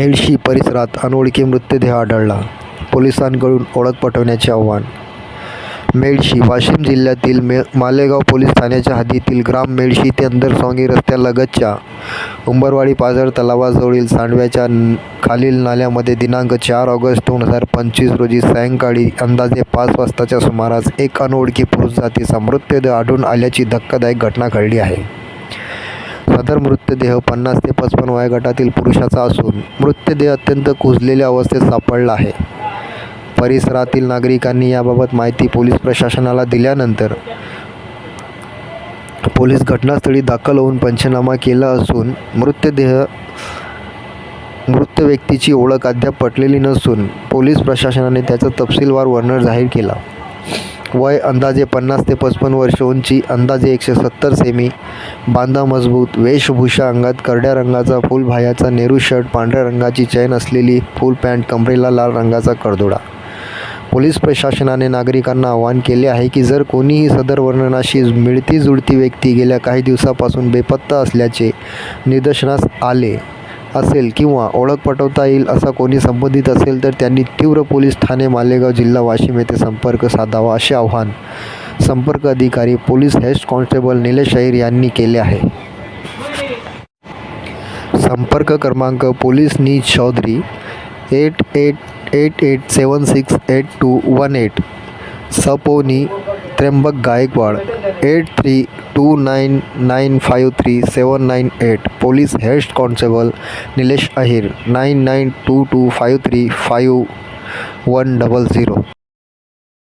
मेडशी परिसरात अनोळखी मृतदेह आढळला. पोलिसांकडून ओळख पटवण्याचे आव्हान. मेळशी वाशिम जिल्ह्यातील मे मालेगाव पोलीस ठाण्याच्या हद्दीतील ग्राम मेळशी ते अंदरसोंगी रस्त्यालगतच्या उंबरवाडी पाझर तलावाजवळील सांडव्याच्या खालील नाल्यामध्ये दिनांक चार ऑगस्ट दोन हजार पंचवीस रोजी सायंकाळी अंदाजे पाच वाजताच्या सुमारास एक अनोळखी पुरुष जातीचा मृतदेह आढळून आल्याची धक्कादायक घटना घडली आहे. सदर मृतदेह पन्नास ते पचपन्न वयोगटातील पुरुषाचा असून मृतदेह अत्यंत कुजलेल्या अवस्थेत सापडला आहे. परिसरातील नागरिकांनी याबाबत माहिती पोलीस प्रशासनाला दिल्यानंतर पोलीस घटनास्थळी दाखल होऊन पंचनामा केला असून मृतदेह मृत व्यक्तीची ओळख अद्याप पटलेली नसून पोलीस प्रशासनाने त्याचं तपशीलवार वर्णन जाहीर केला. वय अंदाजे पन्नास ते पचपन्न वर्ष उंची अंदाजे एकशे सत्तर सेमी. बांधा मजबूत वेशभूषा अंगात करड्या रंगाचा फुलभायाचा नेहरू शर्ट पांढऱ्या रंगाची चैन असलेली फुल पॅन्ट कमरेला लाल रंगाचा करदोडा. पोलीस प्रशासनाने नागरिकांना आवाहन केले आहे की जर कोणीही सदर वर्णनाशी मिळती जुळती व्यक्ती गेल्या काही दिवसापासून बेपत्ता असल्याचे निदर्शनास आले असेल किंवा ओळख पटवता येईल असा कोणी संबंधित असेल तर त्यांनी तीव्र पोलीस ठाणे मालेगाव जिल्हा वाशिम येथे संपर्क साधावा असे आवाहन संपर्क अधिकारी police head constable Nilesh Ahir यांनी केले आहे. संपर्क क्रमांक पोलीस नीज Chaudhari eight eight eight eight seven six eight two one eight सपोनी Trimbak Gaikwad eight three two nine nine five three seven nine eight police head constable Nilesh Ahir nine nine two two five three five one double zero